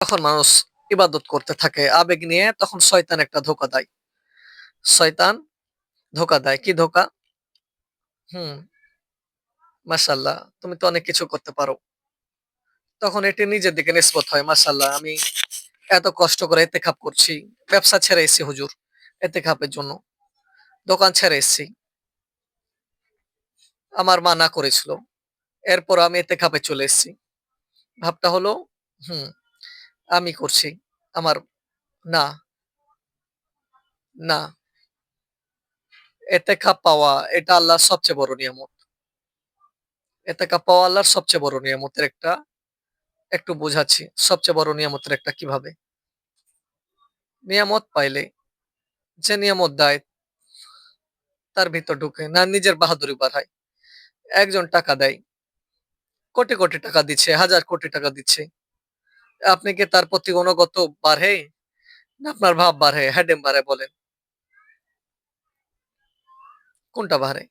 তখন মানুষ ইবাদত করতে থাকে। আবেগ নিয়ে তখন শয়তান একটা ধোকা দেয়। শয়তান ধোকা দেয়। কি ধোকা? হুম মাশাল্লাহ তুমি তো অনেক কিছু করতে পারো। তখন এটি নিজের দিকে নিষ্পত হয় মাশাল্লাহ আমি এত কষ্ট করে এতে খাপ করছি। ব্যবসা ছেড়ে এসেছি, হুজুর এতে খাপের জন্য। দোকান ছেড়ে এসেছি। আমার মা না করেছিল। এরপর আমি এতে খাপে চলে এসেছি। ভাবটা হলো, হুম আমি করছি। আমার না না। এতে খাপ পাওয়া, এটা আল্লাহর সবচেয়ে বড় নিয়ামত। এতে খাপ পাওয়া আল্লাহর সবচেয়ে বড় নিয়ামতের একটা, একটু বোঝাচ্ছি, সবচেয়ে বড় নিয়ামতের একটা কীভাবে? নিয়ামত পাইলে যে নিয়ামত দেয়, তার ভিতর ঢুকে না, নিজের বাহাদুরি বাড়ায়। একজন টাকা দেয়, কোটি কোটি টাকা দিচ্ছে, হাজার কোটি টাকা দিচ্ছে আপনি কি তার প্রতি অনুগত বাড়ে? না, আপনার ভাব বাড়ে? হ্যাডেম বাড়ে বলেন। কোনটা বাড়ে?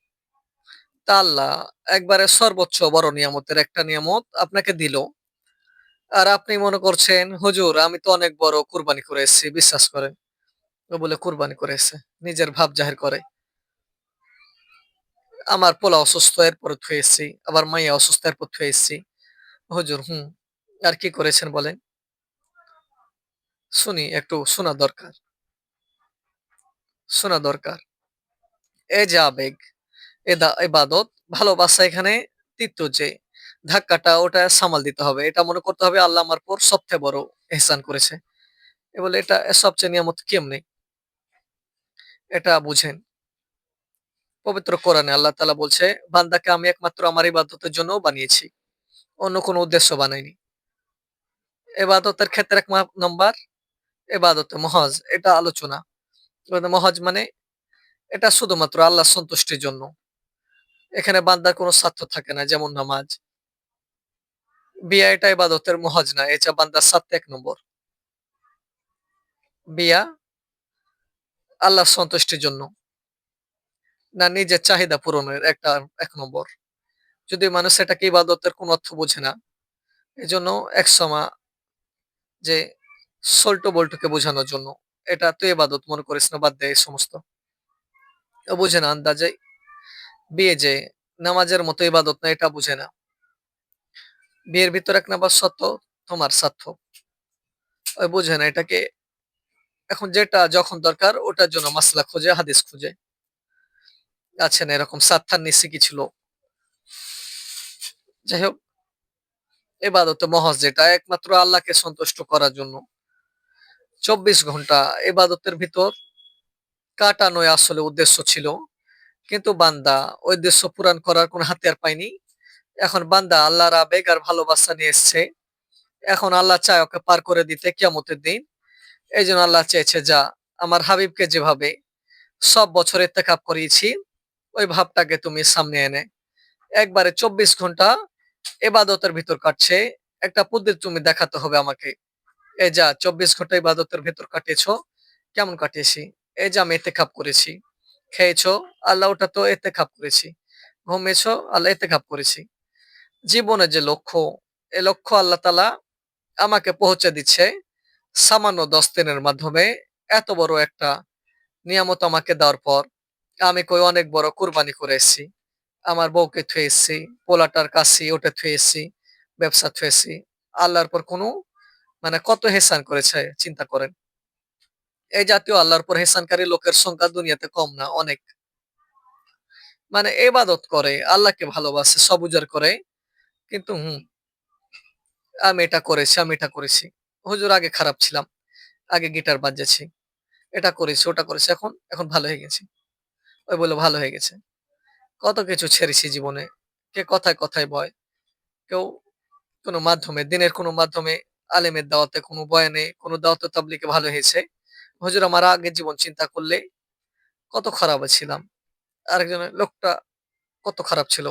তা আল্লাহ একবারে সর্বোচ্চ বড় নিয়ামতের একটা নিয়ামত আপনাকে দিল। আর আপনি মনে করছেন, হুজুর, আমি তো অনেক বড় কুরবানি করে এসেছি বিশ্বাস করেন? ও বলে, কুরবানি করে এসে নিজের ভাব জাহির করে। আমার পোলা অসুস্থ, এরপর থুয়ে এসেছি আবার মাইয়া অসুস্থ, এরপর থুয়ে এসেছি হুজুর, হুম আর কি করেছেন বলেন? শুনি, একটু শোনা দরকার। শোনা দরকার। এ যে আবেগ এদা ইবাদত, ভালোবাসা এখানে তৃতীয় যে, ধাক্কাটা ওটা সামাল দিতে হবে। এটা মনে করতে হবে আল্লাহ আমার পর সবচেয়ে বড় এহসান করেছে। এ বলে এটা সবচেয়ে নিয়ামত কেমনে? এটা বুঝেন। পবিত্র কোরআনে আল্লাহ তালা বলছে, বান্দাকে আমি একমাত্র আমার ইবাদতের জন্য বানিয়েছি। অন্য কোনো উদ্দেশ্য বানাইনি। এবাদতের ক্ষেত্রে এক নম্বর এবাদতে, মহজ, এটা আলোচনা। মহজ মানে এটা শুধুমাত্র আল্লাহ সন্তুষ্টির জন্য। এখানে বান্দার কোনো স্বার্থ থাকে না, যেমন নামাজ। বিয়া এটা ইবাদতের মহজ না, এটা বান্দার স্বার্থ এক নম্বর। বিয়া আল্লাহ সন্তুষ্টির জন্য, না নিজের চাহিদা পূরণের একটা এক নম্বর। যদি মানুষ এটাকে ইবাদতের কোন অর্থ বোঝে না এই জন্য এক সময় যে সল্টো বল্টুকে বোঝানোর জন্য। এটা তো ইবাদত মনে করিস না, বাদ দেয় সমস্ত। বুঝে না আন্দাজে। বিয়ে যে নামাজের মতো ইবাদত না, এটা বুঝে না। বিয়ের ভিতর এক নাম্বার সত্য, তোমার স্বার্থ ওই বুঝে না এটাকে। এখন যেটা যখন দরকার, ওটার জন্য মাসলা খোঁজে, হাদিস খুঁজে। আছে না এরকম সাত্থার নিচে কি ছিল যাই হোক এবাদত মহজ যেটা একমাত্র আল্লাহকে সন্তুষ্ট করার জন্য। চব্বিশ ঘণ্টা এবাদতের ভিতর কাটানোই আসলে উদ্দেশ্য ছিল। কিন্তু বান্দা ওই উদ্দেশ্য পূরণ করার কোন হাতিয়ার পায়নি। এখন বান্দা আল্লাহর আবেগ আর ভালোবাসা নিয়ে এসছে। এখন আল্লাহ চায় ওকে পার করে দিতে কিয়ামতের দিন। এই জন্য আল্লাহ চেয়েছে, যা, আমার হাবিবকে যেভাবে সব বছর এতেকাপ করিয়েছি, ওই ভাবটাকে তুমি সামনে এনে একবারে চব্বিশ ঘণ্টা এবাদতের ভিতর কাটছে। একটা পদ্ধতি তুমি দেখাতে হবে আমাকে। এই যা, চব্বিশ ঘণ্টা ইবাদতের ভিতর কাটিয়েছ, কেমন কাটিয়েছি? এই যে আমি এতে খাপ করেছি। খেয়েছো, আল্লাহ ওটা তো এতে খাপ করেছি। ঘুমিয়েছ, আল্লাহ এতে খাপ করেছি। জীবনের যে লক্ষ্য, এ লক্ষ্য আল্লাহ তালা আমাকে পৌঁছে দিচ্ছে সামান্য দশ দিনের মাধ্যমে এত বড় একটা নিয়ামত আমাকে দেওয়ার পর আমি কই অনেক বড় কুরবানি করে এসেছি। আমার বউকে থুয়ে এসেছি পোলাটার কাছি ওটা থুয়ে এসেছি ব্যবসা থুয়ে এসেছি আল্লাহর পর কোনো মানে কত হেসান করেছে, চিন্তা করেন। এই জাতীয় আল্লাহর পর হেসানকারী লোকের সংখ্যা দুনিয়াতে কম না, অনেক। মানে এবাদত করে, আল্লাহকে ভালোবাসে সব উজার করে। কিন্তু হুম, আমি এটা করেছি, আমি এটা করেছি। হুজুর আগে খারাপ ছিলাম, আগে গিটার বাজাচ্ছি। এটা করেছি, ওটা করেছি, এখন এখন ভালো হয়ে গেছি। ওই বলে ভালো হয়ে গেছে। কত কিছু ছেড়েছি জীবনে। কে কথায় কথায় বয়। কেউ কোনো মাধ্যমে, দিনের কোনো মাধ্যমে, আলেমের দাওয়াতে কোনো বয়ানে কোনো দাওয়াতে তাবলিকে ভালো হয়েছে। হজুর আমার আগে জীবন চিন্তা করলে কত খারাপ ছিলাম। আরেকজনের লোকটা কত খারাপ ছিল।